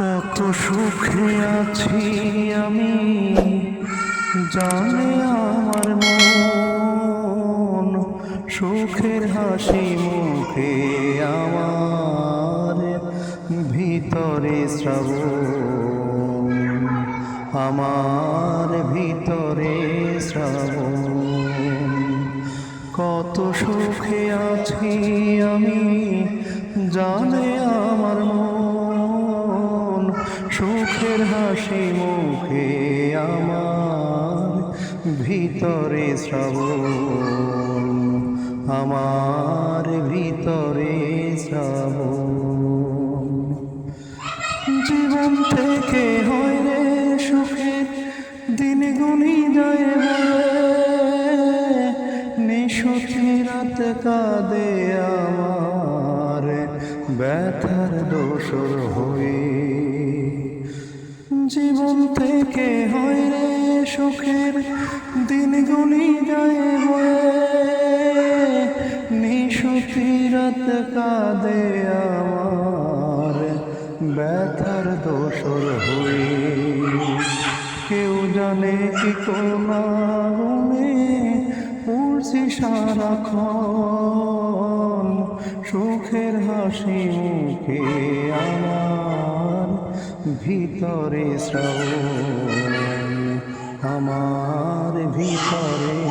কত সুখে আছি আমি, জানে আমার মন। সুখের হাসি মুখে আমার ভিতরে শ্রাবণ। আমার ভিতরে শ্রাবণ। কত সুখে আছি আমি, জানে আমার সুখের হাসি মুখে আমার, ভিতরে শ্রাবণ, আমার ভিতরে শ্রাবণ। জীবন থেকে হয় রে সুখের দিন গুনি যায় নিশুতি রাত কাঁদে আমার, ব্যথার দোসর হয়ে জীবন থেকে হয় রে সুখের দিন গুনি যায় নিশুতি রাত কাঁদে আমার, ব্যথার দোসর হয়ে। কেউ জানে কি কোন আগুনে পড়ছি সারাক্ষণ, সুখের হাসি মুখে ভিতরে শ্রাবণ আমার ভিতরে